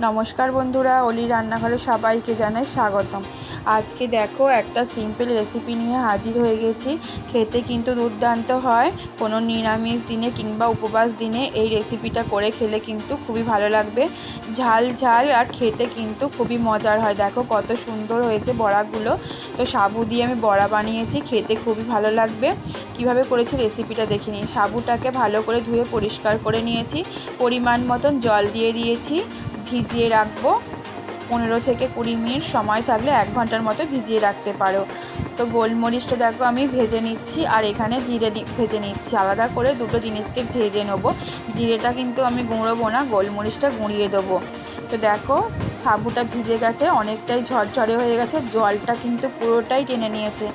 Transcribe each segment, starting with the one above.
নমস্কার বন্ধুরা, অলি রান্নাঘরে সবাইকে জানাই স্বাগতম। আজকে দেখো একটা সিম্পল রেসিপি নিয়ে হাজির হয়ে গেছি। খেতে কিন্তু দুর্দান্ত হয়। কোনো নিরামিষ দিনে কিংবা উপবাস দিনে এই রেসিপিটা করে খেলে কিন্তু খুবই ভালো লাগবে। ঝাল ঝাল আর খেতে কিন্তু খুবই মজার হয়। দেখো কত সুন্দর হয়েছে বড়াগুলো। তো সাবু দিয়ে আমি বড়া বানিয়েছি, খেতে খুবই ভালো লাগবে। কীভাবে করেছি রেসিপিটা দেখে নিই সাবুটাকে ভালো করে ধুয়ে পরিষ্কার করে নিয়েছি। পরিমাণ মতন জল দিয়ে দিয়েছি। ভিজিয়ে রাখব। পনেরো থেকে কুড়ি মিনিট সময় থাকলে এক ঘণ্টার মতো ভিজিয়ে রাখতে পারো। তো গোলমরিচটা দেখো আমি ভেজে নিচ্ছি আর এখানে জিরে ভেজে নিচ্ছি। আলাদা করে দুটো জিনিসকে ভেজে নেব। জিরেটা কিন্তু আমি গুঁড়োবো না, গোলমরিচটা গুঁড়িয়ে দেবো। তো দেখো সাবুটা ভিজে গেছে, অনেকটাই ঝরঝরে হয়ে গেছে, জলটা কিন্তু পুরোটাই টেনে নিয়েছে।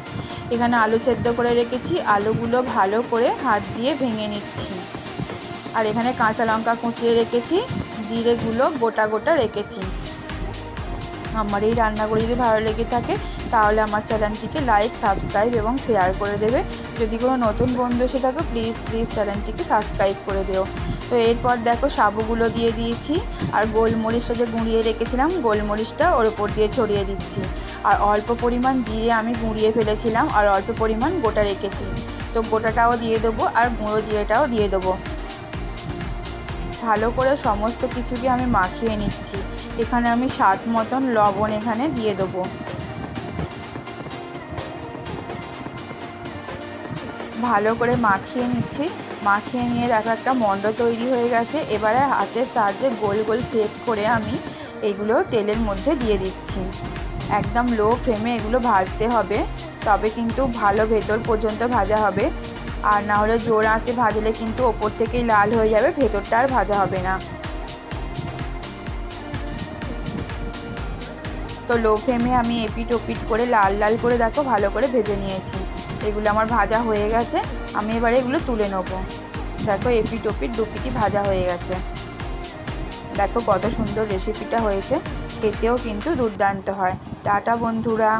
এখানে আলু সেদ্ধ করে রেখেছি, আলুগুলো ভালো করে হাত দিয়ে ভেঙে নিচ্ছি। আর এখানে কাঁচা লঙ্কা কুচিয়ে রেখেছি। জিরেগুলো গোটা গোটা রেখেছি। আমার এই রান্নাগুলো যদি ভালো লেগে থাকে, তাহলে আমার চ্যানেলটিকে লাইক সাবস্ক্রাইব এবং শেয়ার করে দেবে। যদি কোনো নতুন বন্ধু এসে থাকো প্লিজ প্লিজ চ্যানেলটিকে সাবস্ক্রাইব করে দিও। তো এরপর দেখো সাবুগুলো দিয়ে দিয়েছি, আর গোলমরিচটা যে গুঁড়িয়ে রেখেছিলাম, গোলমরিচটা ওর ওপর দিয়ে ছড়িয়ে দিচ্ছি। আর অল্প পরিমাণ জিরে আমি গুঁড়িয়ে ফেলেছিলাম, আর অল্প পরিমাণ গোটা রেখেছি। তো গোটাটাও দিয়ে দেবো, আর গুঁড়ো জিরেটাও দিয়ে দেবো। ভালো করে সমস্ত কিছুকে আমি মাখিয়ে নিচ্ছি। এখানে আমি স্বাদ মতন লবণ এখানে দিয়ে দেবো। ভালো করে মাখিয়ে নিচ্ছি। মাখিয়ে নিয়ে দেখো একটা মন্ড তৈরি হয়ে গেছে। এবারে হাতের সাহায্যে গোল গোল শেপ করে আমি এগুলো তেলের মধ্যে দিয়ে দিচ্ছি। একদম লো ফ্লেমে এগুলো ভাজতে হবে। তবে কিন্তু ভালো ভেতর পর্যন্ত ভাজা হবে। আর না হলে জোর আঁচে ভাজলে কিন্তু ওপর থেকেই লাল হয়ে যাবে, ভেতরটা আর ভাজা হবে না। তো লো ফ্লেমে আমি এপিট ওপিট করে লাল লাল করে দেখো, ভালো করে ভেজে নিয়েছি। এগুলো আমার ভাজা হয়ে গেছে, আমি এবারে এগুলো তুলে নেব। দেখো এপিট ওপিট দুপিটি ভাজা হয়ে গেছে। দেখো কত সুন্দর রেসিপিটা হয়েছে, খেতেও কিন্তু দুর্দান্ত হয়। টাটা বন্ধুরা।